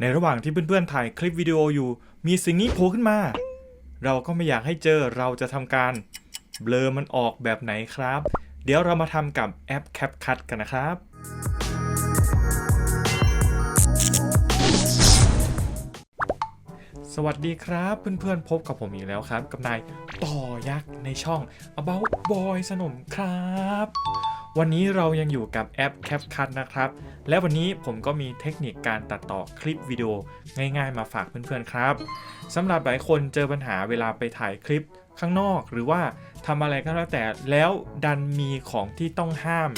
ในระหว่างที่เพื่อนๆถ่ายคลิปวิดีโออยู่ มีสิ่งนี้โผล่ขึ้นมา เราก็ไม่อยากให้เจอเราจะทำการเบลอมันออกแบบไหนครับ เดี๋ยวเรามาทำกับแอป CapCut กันนะครับ สวัสดีครับเพื่อนๆพบกับผมอีกแล้วครับ กับนายต่อยักษ์ในช่อง About Boy สนมครับ วันนี้เรายังอยู่กับแอป CapCut นะครับ และวันนี้ผมก็มีเทคนิคการตัดต่อคลิปวิดีโอง่ายๆมาฝากเพื่อนๆครับสำหรับหลายคนเจอปัญหาเวลาไปถ่ายคลิปข้างนอกหรือว่าทำอะไรก็แล้วแต่แล้วดันมีของที่ต้องห้าม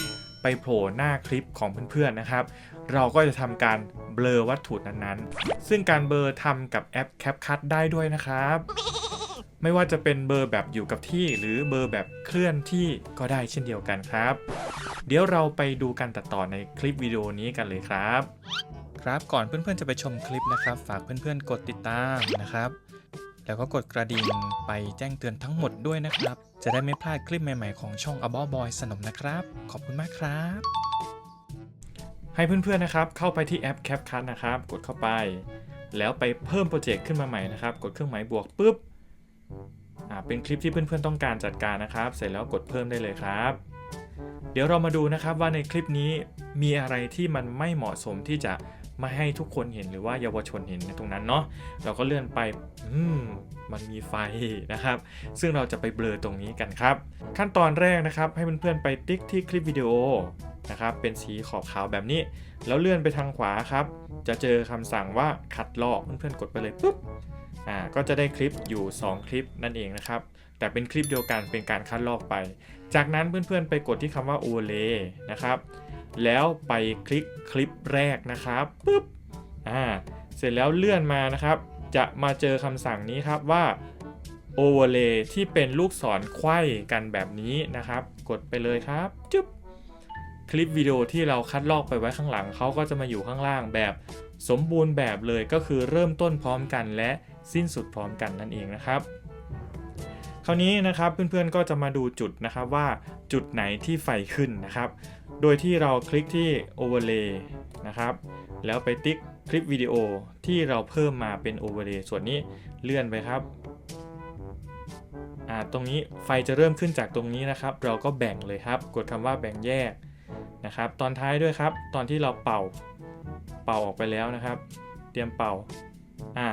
ไปโผล่หน้าคลิปของเพื่อนๆนะครับ เราก็จะทำการเบลอวัตถุนั้นๆ ซึ่งการเบลอทำกับแอป CapCut ได้ด้วยนะครับ ไม่ว่าจะเป็นเบอร์แบบอยู่กับที่หรือเบอร์แบบเคลื่อนที่ก็ได้เช่นเดียวกันครับ เดี๋ยวเราไปดูการตัดต่อในคลิปวิดีโอนี้กันเลยครับ ครับก่อนเพื่อนๆจะไปชมคลิปนะครับ ฝากเพื่อนๆกดติดตามนะครับ แล้วก็กดกระดิ่งไปแจ้งเตือนทั้งหมดด้วยนะครับ จะได้ไม่พลาดคลิปใหม่ๆของช่อง a b o Boy สนมนะครับ ขอบคุณมากครับ ให้เพื่อนๆนะครับ เข้าไปที่แอป CapCut นะครับ กดเข้าไป แล้วไปเพิ่มโปรเจกต์ขึ้นมาใหม่นะครับ กดเครื่องหมายบวกปุ๊บอ่า เป็นคลิปที่เพื่อนๆต้องการจัดการนะครับ เสร็จแล้วกดเพิ่มได้เลยครับ เดี๋ยวเรามาดูนะครับว่าในคลิปนี้มีอะไรที่มันไม่เหมาะสมที่จะไม่ให้ทุกคนเห็นหรือว่าเยาวชนเห็นในตรงนั้นเนาะเราก็เลื่อนไปอืมมันมีไฟนะครับ ซึ่งเราจะไปเบลอตรงนี้กันครับ ขั้นตอนแรกนะครับ ให้เพื่อนๆไปติ๊กที่คลิปวิดีโอนะครับเป็นสีขอบขาวแบบนี้ แล้วเลื่อนไปทางขวาครับ จะเจอคำสั่งว่าคัดลอกเพื่อนๆกดไปเลยปุ๊บ อ่าก็จะได้คลิปอยู่ 2 คลิปนั่นเองนะครับ แต่เป็นคลิปเดียวกันเป็นการคัดลอกไป จากนั้นเพื่อนๆไปกดที่คำว่า overlay นะครับ แล้วไปคลิกคลิปแรกนะครับปุ๊บอ่าเสร็จแล้วเลื่อนมานะครับ จะมาเจอคำสั่งนี้ครับว่า overlay ที่เป็นลูกศรไขว้กันแบบนี้นะครับ กดไปเลยครับจุ๊บคลิปวิดีโอที่เราคัดลอกไปไว้ข้างหลังเขาก็จะมาอยู่ข้างล่างแบบ สมบูรณ์แบบเลยก็คือเริ่มต้นพร้อมกันและ สิ้นสุดพร้อมกันนั่นเองนะครับ คราวนี้นะครับเพื่อนๆก็จะมาดูจุดนะครับว่าจุดไหนที่ไฟขึ้นนะครับ โดยที่เราคลิกที่ overlay นะครับ แล้วไปติ๊กคลิปวิดีโอที่เราเพิ่มมาเป็น overlay ส่วนนี้เลื่อนไปครับอ่าตรงนี้ไฟจะเริ่มขึ้นจากตรงนี้นะครับ เราก็แบ่งเลยครับ กดคำว่าแบ่งแยกนะครับ ตอนท้ายด้วยครับ ตอนที่เราเป่า เป่าออกไปแล้วนะครับ เตรียมเป่า อ่า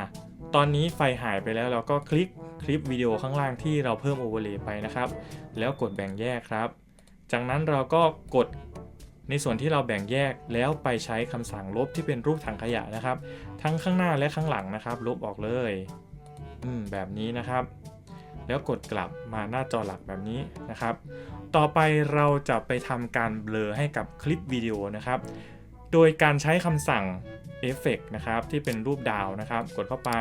ตอนนี้ไฟหายไปแล้วเราก็คลิกคลิปวิดีโอข้างล่างที่เราเพิ่ม overlay ไปนะครับ แล้วกดแบ่งแยกครับ จากนั้นเราก็กดในส่วนที่เราแบ่งแยกแล้วไปใช้คำสั่งลบที่เป็นรูปถังขยะนะครับ ทั้งข้างหน้าและข้างหลังนะครับ ลบออกเลย อืมแบบนี้นะครับ แล้วกดกลับมาหน้าจอหลักแบบนี้นะครับ ต่อไปเราจะไปทำการเบลอให้กับคลิปวิดีโอนะครับ โดยการใช้คำสั่ง Effect นะครับที่เป็นรูปดาวนะครับ กดเข้าไป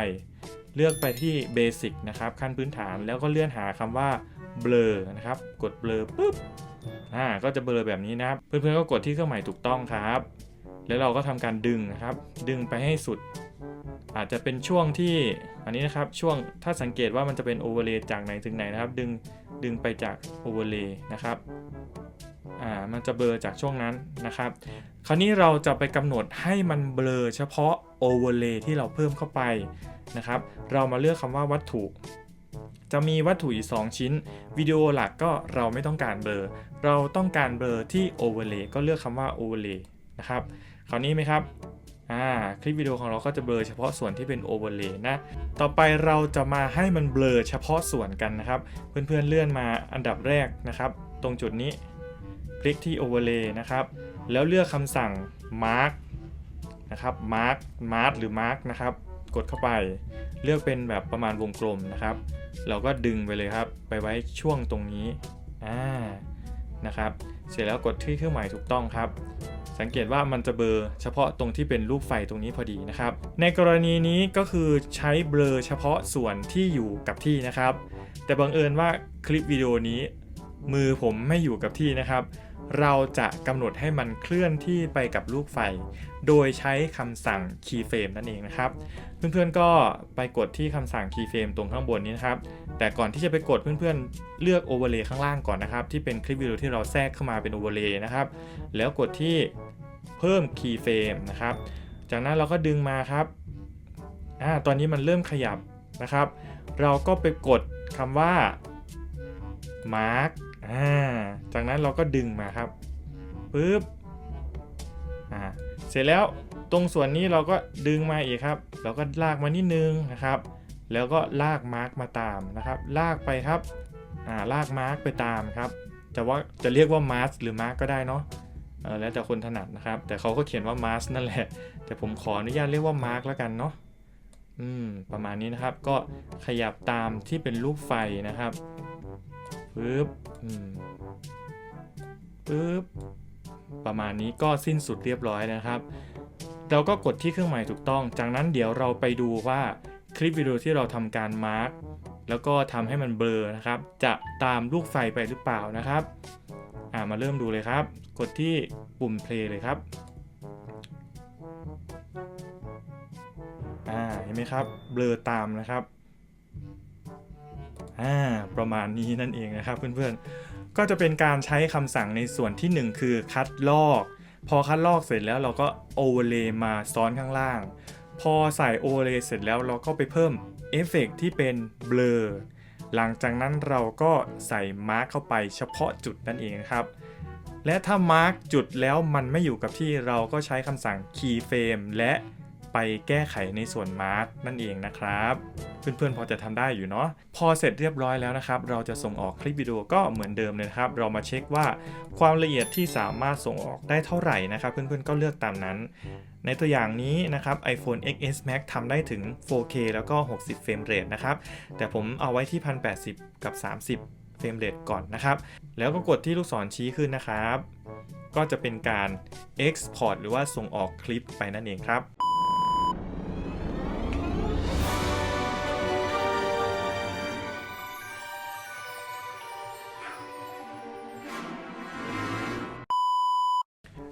เลือกไปที่ Basic นะครับขั้นพื้นฐานแล้วก็เลื่อนหาคำว่า Blur นะครับ กด Blur ปุ๊บอ่าก็จะเบลอแบบนี้นะครับ เพื่อนๆก็กดที่เครื่องหมายถูกต้องครับ แล้วเราก็ทำการดึงนะครับ ดึงไปให้สุด อาจจะเป็นช่วงที่อันนี้นะครับช่วงถ้าสังเกตว่ามันจะเป็นโอเวอร์เลย์จากไหนถึงไหนนะครับ ดึงดึงไปจากโอเวอร์เลย์นะครับ อ่ามันจะเบลอจากช่วงนั้นนะครับ คราวนี้เราจะไปกำหนดให้มันเบลอเฉพาะโอเวอร์เลย์ที่เราเพิ่มเข้าไปนะครับ เรามาเลือกคำว่าวัตถุ จะมีวัตถุอยู่2ชิ้น วิดีโอหลักก็เราไม่ต้องการเบลอเราต้องการเบลอที่โอเวอร์เลย์ก็เลือกคำว่าโอเวอร์เลย์นะครับคราวนี้ไหมครับอ่าคลิปวิดีโอของเราก็จะเบลอเฉพาะส่วนที่เป็นโอเวอร์เลย์นะ ต่อไปเราจะมาให้มันเบลอเฉพาะส่วนกันนะครับ เพื่อนๆเลื่อนมาอันดับแรกนะครับ ตรงจุดนี้ คลิกที่ overlay นะครับ แล้วเลือกคำสั่ง mark นะครับ mark mark หรือ mark นะครับ กดเข้าไป เลือกเป็นแบบประมาณวงกลมนะครับ เราก็ดึงไปเลยครับ ไปไว้ช่วงตรงนี้ อ่า นะครับ เสร็จแล้วกดที่เครื่องหมายถูกต้องครับ สังเกตว่ามันจะเบลอเฉพาะตรงที่เป็นรูปไฟตรงนี้พอดีนะครับ ในกรณีนี้ก็คือใช้เบลอเฉพาะส่วนที่อยู่กับที่นะครับ แต่บังเอิญว่าคลิปวิดีโอนี้มือผมไม่อยู่กับที่นะครับ เราจะกำหนดให้มันเคลื่อนที่ไปกับลูกไฟ โดยใช้คำสั่ง keyframe นั่นเองนะครับ เพื่อนๆก็ไปกดที่คำสั่ง keyframe ตรงข้างบนนี้นะครับ แต่ก่อนที่จะไปกดเพื่อนๆ เลือก overlay ข้างล่างก่อนนะครับ ที่เป็นคลิปวิดีโอที่เราแทรกเข้ามาเป็น overlay นะครับ แล้วกดที่เพิ่ม keyframe นะครับ จากนั้นเราก็ดึงมาครับอ่าตอนนี้มันเริ่มขยับนะครับ เราก็ไปกดคำว่า mark อ่าจากนั้นเราก็ดึงมาครับปึ๊บอ่าเสร็จแล้วตรงส่วนนี้เราก็ดึงมาอีกครับ เราก็ลากมานิดนึงนะครับ แล้วก็ลากมาร์กมาตามนะครับ ลากไปครับอ่าลากมาร์กไปตามครับจะว่าจะเรียกว่ามาร์สหรือมาร์กก็ได้เนาะเออแล้วแต่คนถนัดนะครับ แต่เขาก็เขียนว่ามาร์สนั่นแหละ แต่ผมขออนุญาตเรียกว่ามาร์กแล้วกันเนาะอืมประมาณนี้นะครับก็ขยับตามที่เป็นรูปไฟนะครับ ปึ๊บอืมปึ๊บประมาณนี้ก็สิ้นสุดเรียบร้อยนะครับ เราก็กดที่เครื่องหมายถูกต้อง จากนั้นเดี๋ยวเราไปดูว่าคลิปวิดีโอที่เราทำการมาร์กแล้วก็ทำให้มันเบลอนะครับ จะตามลูกไฟไปหรือเปล่านะครับอ่ามาเริ่มดูเลยครับ กดที่ปุ่ม play เลยครับอ่าเห็นไหมครับเบลอตามนะครับ อ่าประมาณนี้นั่นเองนะครับเพื่อนๆ ก็จะเป็นการใช้คำสั่งในส่วนที่ 1 คือคัดลอก พอคัดลอกเสร็จแล้วเราก็โอเวอร์เลย์มาซ้อนข้างล่าง พอใส่โอเวอร์เลย์เสร็จแล้วเราก็ไปเพิ่มเอฟเฟกต์ที่เป็นเบลอหลังจากนั้นเราก็ใส่มาร์กเข้าไปเฉพาะจุดนั่นเองครับ และถ้ามาร์กจุดแล้วมันไม่อยู่กับที่เราก็ใช้คำสั่ง keyframe และ ไปแก้ไขในส่วนมาร์กนั่นเองนะครับ เพื่อนๆพอจะทำได้อยู่เนาะพอเสร็จเรียบร้อยแล้วนะครับ เราจะส่งออกคลิปวิดีโอก็เหมือนเดิมเลยนะครับ เรามาเช็คว่าความละเอียดที่สามารถส่งออกได้เท่าไหร่นะครับ เพื่อนๆก็เลือกตามนั้น ในตัวอย่างนี้นะครับ iPhone XS Max ทำได้ถึง 4K แล้วก็ 60 เฟรมเรทนะครับแต่ผมเอาไว้ที่ 1080 กับ 30เฟรมเรทก่อนนะครับ แล้วก็กดที่ลูกศรชี้ขึ้นนะครับ ก็จะเป็นการ Export หรือว่าส่งออกคลิปไปนั่นเองครับ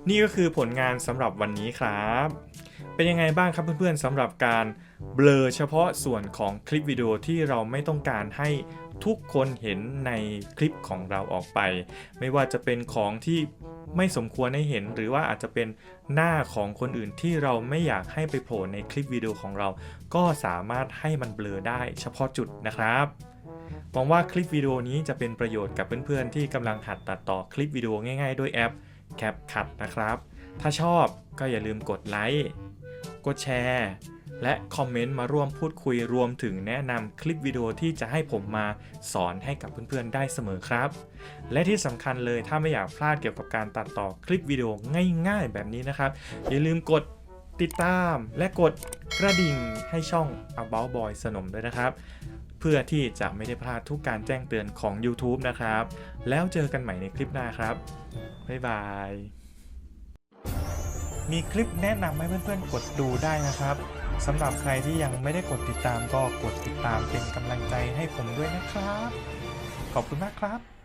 นี่ก็คือผลงานสำหรับวันนี้ครับ เป็นยังไงบ้างครับเพื่อนๆสำหรับการเบลอเฉพาะส่วนของคลิปวิดีโอที่เราไม่ต้องการให้ทุกคนเห็นในคลิปของเราออกไป ไม่ว่าจะเป็นของที่ไม่สมควรให้เห็น หรือว่าอาจจะเป็นหน้าของคนอื่นที่เราไม่อยากให้ไปโผล่ในคลิปวิดีโอของเรา ก็สามารถให้มันเบลอได้เฉพาะจุดนะครับหวังว่าคลิปวิดีโอนี้จะเป็นประโยชน์กับเพื่อนๆที่กำลังหัดตัดต่อคลิปวิดีโอง่ายๆ ด้วยแอป CapCut นะครับ ถ้าชอบก็อย่าลืมกดไลค์ กดแชร์ และคอมเมนต์มาร่วมพูดคุยรวมถึงแนะนำคลิปวิดีโอที่จะให้ผมมาสอนให้กับเพื่อนๆได้เสมอครับ และที่สำคัญเลยถ้าไม่อยากพลาดเกี่ยวกับการตัดต่อคลิปวิดีโอง่าย ๆ แบบนี้นะครับ อย่าลืมกดติดตามและกดกระดิ่งให้ช่อง About Boy สนมด้วยนะครับ เพื่อที่จะไม่ได้พลาดทุกการแจ้งเตือนของ YouTube นะครับ แล้วเจอกันใหม่ในคลิปหน้าครับ บ๊ายบาย มีคลิปแนะนำให้เพื่อนๆ กดดูได้นะครับสำหรับใครที่ยังไม่ได้กดติดตามก็กดติดตามเป็นกำลังใจให้ผมด้วยนะครับ ขอบคุณมากครับ